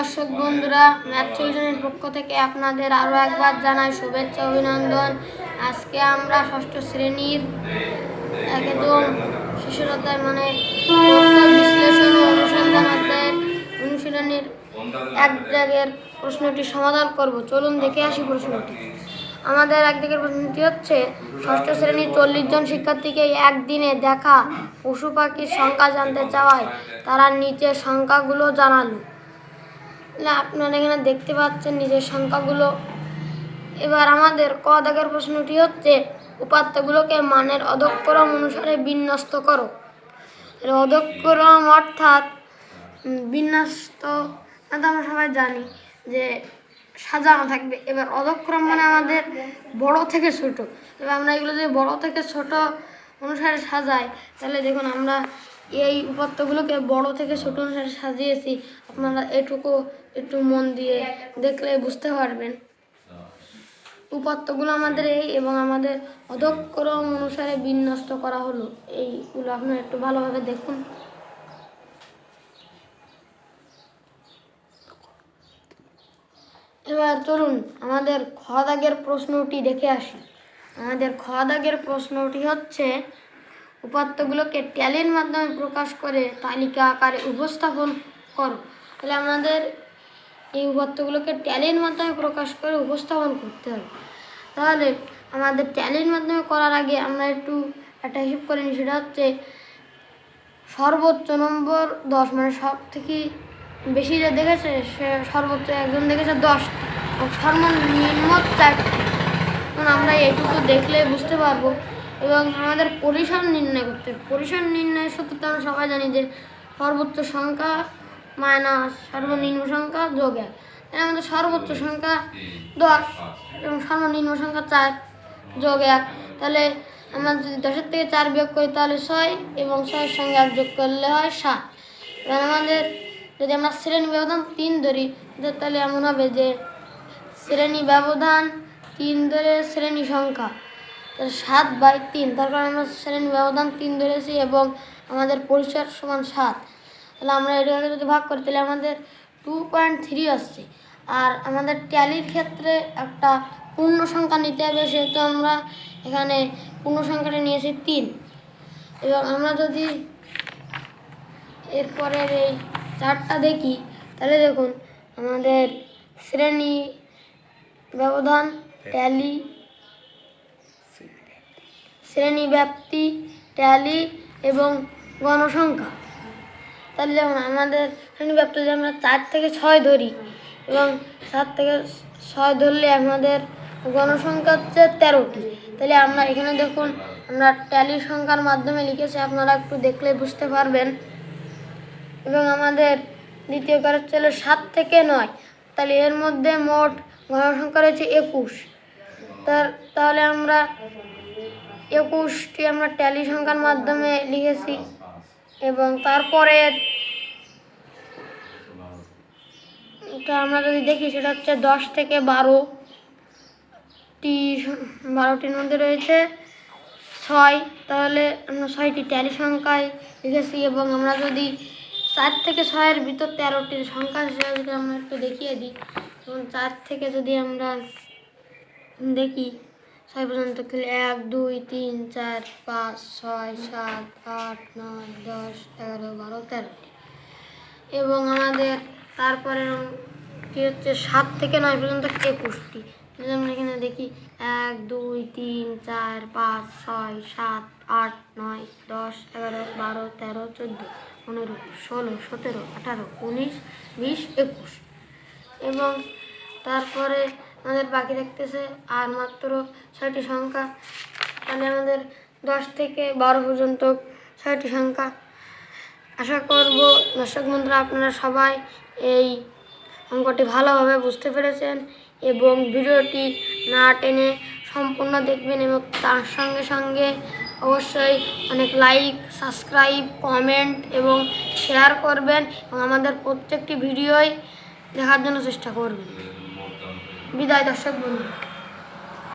দর্শক বন্ধুরা ম্যাথ সলিউশনের পক্ষ থেকে আপনাদের আরও একবার জানাই শুভেচ্ছা, অভিনন্দন। আজকে আমরা ষষ্ঠ শ্রেণির একদম শিশুর অধ্যায় মানে বিশ্লেষণ অনুসন্ধান অধ্যায়ের অনুশীলনের এক জায়গার প্রশ্নটি সমাধান করব। চলুন দেখে আসি প্রশ্নটি। আমাদের এক দিকের প্রশ্নটি হচ্ছে, ষষ্ঠ শ্রেণির চল্লিশ জন শিক্ষার্থীকে একদিনে দেখা পশু পাখির সংখ্যা জানতে চাওয়ায় তারা নিচের সংখ্যাগুলো জানালো। আপনারা এখানে দেখতে পাচ্ছেন নিজের সংখ্যাগুলো। এবার আমাদের ক দাগের প্রশ্নটি হচ্ছে, উপাত্তগুলোকে মানের অধক্রম অনুসারে বিন্যস্ত করো। এর অধক্রম অর্থাৎ বিন্যস্ত আমরা সবাই জানি যে সাজানো থাকবে। এবার অধক্রম মানে আমাদের বড় থেকে ছোট। এবার আমরা এগুলো যদি বড় থেকে ছোট অনুসারে সাজাই, তাহলে দেখুন আমরা এই উপাত্তগুলোকে বড় থেকে ছোট অনুসারে সাজিয়েছি। আপনারা এটুকু একটু মন দিয়ে দেখলে বুঝতে পারবেন। উপাত্তগুলো আমাদের এই এবং আমাদের অধক্রম অনুসারে বিন্যস্ত করা হলো। এইগুলো আপনারা একটু ভালোভাবে দেখুন। এবার চলুন আমাদের খ দাগের প্রশ্নটি দেখে আসি। আমাদের খ দাগের প্রশ্নটি হচ্ছে, উপাত্তগুলোকে ট্যালির মাধ্যমে প্রকাশ করে তালিকা আকারে উপস্থাপন করো। তাহলে আমাদের এই উপাত্তগুলোকে ট্যালির মাধ্যমে প্রকাশ করে উপস্থাপন করতে হবে। তাহলে আমাদের ট্যালির মাধ্যমে করার আগে আমরা একটু একটা হিসেব করে সেটা হচ্ছে সর্বোচ্চ নম্বর দশ মানে সব থেকে বেশি যে দেখেছে, সে সর্বোচ্চ একজন দেখেছে দশ। সর্বনিম্ন চারটি। আমরা এটুকু দেখলে বুঝতে পারব। এবং আমাদের পরিসর নির্ণয় করতে পরিসর নির্ণয়ের সূত্র তো আমরা সবাই জানি যে সর্বোচ্চ সংখ্যা মাইনাস সর্বনিম্ন সংখ্যা যোগ এক। তাহলে আমাদের সর্বোচ্চ সংখ্যা দশ এবং সর্বনিম্ন সংখ্যা চার যোগ এক। তাহলে আমরা যদি দশের থেকে চার বিয়োগ করি তাহলে ছয় এবং ছয়ের সঙ্গে এক যোগ করলে হয় সাত। এবার আমাদের যদি আমরা শ্রেণি ব্যবধান তিন ধরি তাহলে এমন হবে যে শ্রেণি ব্যবধান তিন ধরে শ্রেণি সংখ্যা। তাহলে সাত বাই তিন তারপর আমরা শ্রেণি ব্যবধান তিন ধরেছি এবং আমাদের পরিসর সমান সাত। তাহলে আমরা এটাকে যদি ভাগ করি, তাহলে আমাদের টু পয়েন্ট থ্রি আসছে। আর আমাদের ট্যালির ক্ষেত্রে একটা পূর্ণ সংখ্যা নিতে হবে, সেহেতু আমরা এখানে পূর্ণ সংখ্যাটা নিয়েছি তিন। এবং আমরা যদি এরপরের এই চারটা দেখি, তাহলে দেখুন আমাদের শ্রেণি ব্যবধান ট্যালি শ্রেণি ব্যাপ্তি ট্যালি এবং গণসংখ্যা। তাহলে যেমন আমাদের শ্রেণি ব্যাপ্তি যদি আমরা চার থেকে ছয় ধরি এবং সাত থেকে ছয় ধরলে আমাদের গণসংখ্যা হচ্ছে তেরোটি। তাহলে আমরা এখানে দেখুন আমরা ট্যালি সংখ্যার মাধ্যমে লিখেছি, আপনারা একটু দেখলে বুঝতে পারবেন। এবং আমাদের দ্বিতীয় কারণ ছিল সাত থেকে নয়। তাহলে এর মধ্যে মোট গণসংখ্যা রয়েছে একুশ। তার, তাহলে আমরা একুশটি আমরা ট্যালি সংখ্যার মাধ্যমে লিখেছি। এবং তারপরে তা আমরা যদি দেখি, সেটা হচ্ছে দশ থেকে বারোটি বারোটির মধ্যে রয়েছে, ছয়, তাহলে আমরা ছয়টি ট্যালি সংখ্যায় লিখেছি এবং আমরা যদি চার থেকে ছয়ের ভিতর তেরোটির সংখ্যা যদি আমরা একটু দেখিয়ে দিই, এবং চার থেকে যদি আমরা দেখি ছয় পর্যন্ত খেলে এক, দুই, তিন, চার, পাঁচ, ছয়, সাত, আট, নয়, দশ, এগারো, বারো তেরোটি এবং আমাদের তারপরে কি হচ্ছে, সাত থেকে নয় পর্যন্ত একুশটি। আমরা এখানে দেখি, এক, দুই, তিন, চার, পাঁচ, ছয়, সাত, আট, নয়, দশ, এগারো, বারো, তেরো, চোদ্দ, পনেরো, ষোলো, সতেরো, আঠারো, উনিশ, বিশ, একুশ। এবং তারপরে আমাদের বাকি থাকতেছে আর মাত্র ছয়টি সংখ্যা। তাহলে আমাদের দশ থেকে বারো পর্যন্ত ছয়টি সংখ্যা। আশা করব দর্শক বন্ধুরা আপনারা সবাই এই অঙ্কটি ভালোভাবে বুঝতে পেরেছেন এবং ভিডিওটি না টেনে সম্পূর্ণ দেখবেন এবং তার সঙ্গে সঙ্গে অবশ্যই অনেক লাইক, সাবস্ক্রাইব, কমেন্ট এবং শেয়ার করবেন এবং আমাদের প্রত্যেকটি ভিডিওই দেখার জন্য চেষ্টা করবেন। বিদায় দর্শক বন্ধু।